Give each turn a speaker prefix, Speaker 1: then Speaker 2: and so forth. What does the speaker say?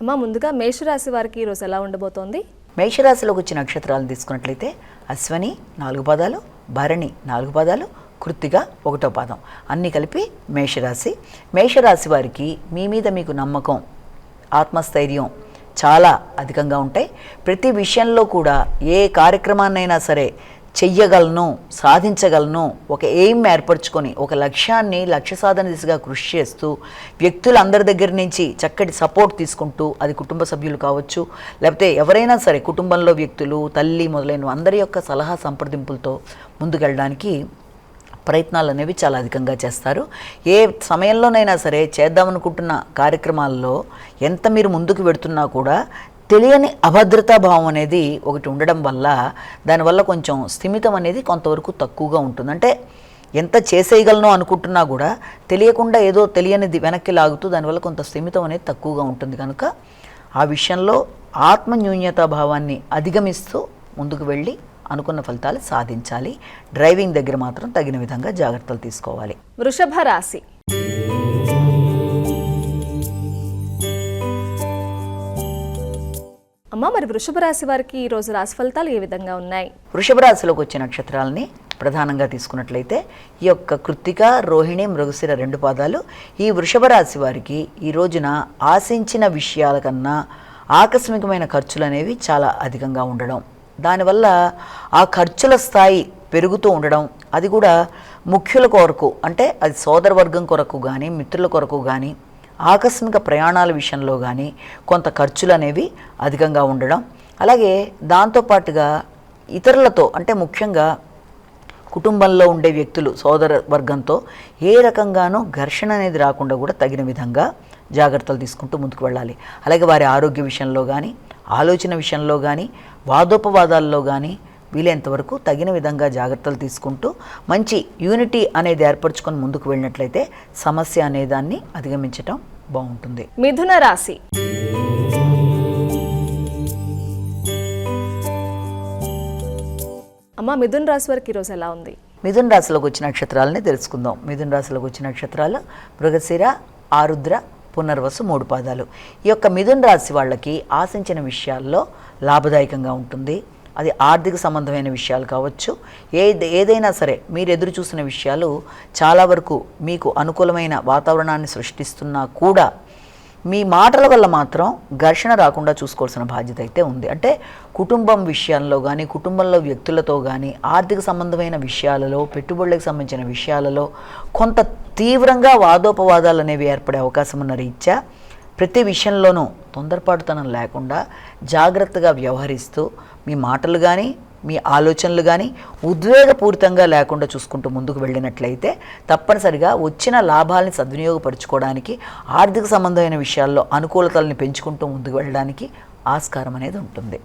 Speaker 1: అమ్మ ముందుగా మేషరాశి వారికి ఈరోజు ఎలా ఉండబోతోంది?
Speaker 2: మేషరాశిలోకి వచ్చిన నక్షత్రాలను తీసుకున్నట్లయితే అశ్వని నాలుగు పదాలు భరణి నాలుగు పదాలు కృత్తిగా ఒకటో పాదం. అన్నీ కలిపి మేషరాశి. మేషరాశి వారికి మీ మీద మీకు నమ్మకం ఆత్మస్థైర్యం చాలా అధికంగా ఉంటాయి. ప్రతి విషయంలో కూడా ఏ కార్యక్రమాన్నైనా సరే చెయ్యగలను సాధించగలను ఒక ఎయిమ్ ఏర్పరచుకొని ఒక లక్ష్యాన్ని లక్ష్య సాధన దిశగా కృషి చేస్తూ వ్యక్తులందరి దగ్గర నుంచి చక్కటి సపోర్ట్ తీసుకుంటూ అది కుటుంబ సభ్యులు కావచ్చు లేకపోతే ఎవరైనా సరే కుటుంబంలో వ్యక్తులు తల్లి మొదలైన అందరి యొక్క సలహా సంప్రదింపులతో ముందుకెళ్ళడానికి ప్రయత్నాలు అనేవి చాలా అధికంగా చేస్తారు. ఏ సమయంలోనైనా సరే చేద్దామనుకుంటున్న కార్యక్రమాల్లో ఎంత మీరు ముందుకు పెడుతున్నా కూడా తెలియని అభద్రతా భావం అనేది ఒకటి ఉండడం వల్ల దానివల్ల కొంచెం స్థిమితం అనేది కొంతవరకు తక్కువగా ఉంటుంది. అంటే ఎంత చేసేయగలను అనుకుంటున్నా కూడా తెలియకుండా ఏదో తెలియనిది వెనక్కి లాగుతూ దానివల్ల కొంత స్థిమితం అనేది తక్కువగా ఉంటుంది. కనుక ఆ విషయంలో ఆత్మన్యూన్యతా భావాన్ని అధిగమిస్తూ ముందుకు వెళ్ళి అనుకున్న ఫలితాలు సాధించాలి. డ్రైవింగ్ దగ్గర మాత్రం తగిన విధంగా జాగ్రత్తలు తీసుకోవాలి.
Speaker 1: వృషభ రాశి అమ్మ మరి వృషభ రాశి వారికి ఈరోజు రాశి ఫలితాలు ఏ విధంగా ఉన్నాయి?
Speaker 2: వృషభ రాశిలోకి వచ్చే నక్షత్రాలని ప్రధానంగా తీసుకున్నట్లయితే ఈ యొక్క కృత్తిక రోహిణి మృగశిర రెండు పాదాలు ఈ వృషభ రాశి వారికి ఈ రోజున ఆశించిన విషయాల కన్నా ఆకస్మికమైన ఖర్చులు అనేవి చాలా అధికంగా ఉండడం. దానివల్ల ఆ ఖర్చుల స్థాయి పెరుగుతూ ఉండడం అది కూడా ముఖ్యుల కొరకు అంటే అది సోదర వర్గం కొరకు కానీ మిత్రుల కొరకు కానీ ఆకస్మిక ప్రయాణాల విషయంలో కానీ కొంత ఖర్చులు అనేవి అధికంగా ఉండడం. అలాగే దాంతోపాటుగా ఇతరులతో అంటే ముఖ్యంగా కుటుంబంలో ఉండే వ్యక్తులు సోదర వర్గంతో ఏ రకంగానూ ఘర్షణ అనేది రాకుండా కూడా తగిన విధంగా జాగ్రత్తలు తీసుకుంటూ ముందుకు వెళ్ళాలి. అలాగే వారి ఆరోగ్య విషయంలో కానీ ఆలోచన విషయంలో కానీ వాదోపవాదాల్లో కానీ వీలైనంతవరకు తగిన విధంగా జాగ్రత్తలు తీసుకుంటూ మంచి యూనిటీ అనేది ఏర్పరచుకొని ముందుకు వెళ్ళినట్లయితే సమస్య అనేదాన్ని అధిగమించటం బాగుంటుంది.
Speaker 1: మిథున రాశి. అమ్మ మిథున రాశి వారికి ఈరోజు ఎలా ఉంది?
Speaker 2: మిథున రాశిలోకి వచ్చిన నక్షత్రాలని తెలుసుకుందాం. మిథున రాశిలోకి వచ్చిన నక్షత్రాలు మృగశిర ఆరుద్ర పునర్వసు మూడు పాదాలు. ఈ యొక్క మిథున రాశి వాళ్ళకి ఆశించిన విషయాల్లో లాభదాయకంగా ఉంటుంది. అది ఆర్థిక సంబంధమైన విషయాలు కావచ్చు. ఏ ఏదైనా సరే మీరు ఎదురు చూసిన విషయాలు చాలా వరకు మీకు అనుకూలమైన వాతావరణాన్ని సృష్టిస్తున్నా కూడా మీ మాటల వల్ల మాత్రం ఘర్షణ రాకుండా చూసుకోవాల్సిన బాధ్యత అయితే ఉంది. అంటే కుటుంబం విషయాల్లో కానీ కుటుంబంలో వ్యక్తులతో కానీ ఆర్థిక సంబంధమైన విషయాలలో పెట్టుబడులకు సంబంధించిన విషయాలలో కొంత తీవ్రంగా వాదోపవాదాలు అనేవి ఏర్పడే అవకాశం ఉన్న రీత్యా ప్రతి విషయంలోనూ తొందరపాటుతనం లేకుండా జాగ్రత్తగా వ్యవహరిస్తూ మీ మాటలు కానీ మీ ఆలోచనలు కానీ ఉద్వేగపూరితంగా లేకుండా చూసుకుంటూ ముందుకు వెళ్ళినట్లయితే తప్పనిసరిగా వచ్చిన లాభాలని సద్వినియోగపరచుకోవడానికి ఆర్థిక సంబంధమైన విషయాల్లో అనుకూలతల్ని పెంచుకుంటూ ముందుకు వెళ్ళడానికి ఆస్కారం అనేది ఉంటుంది.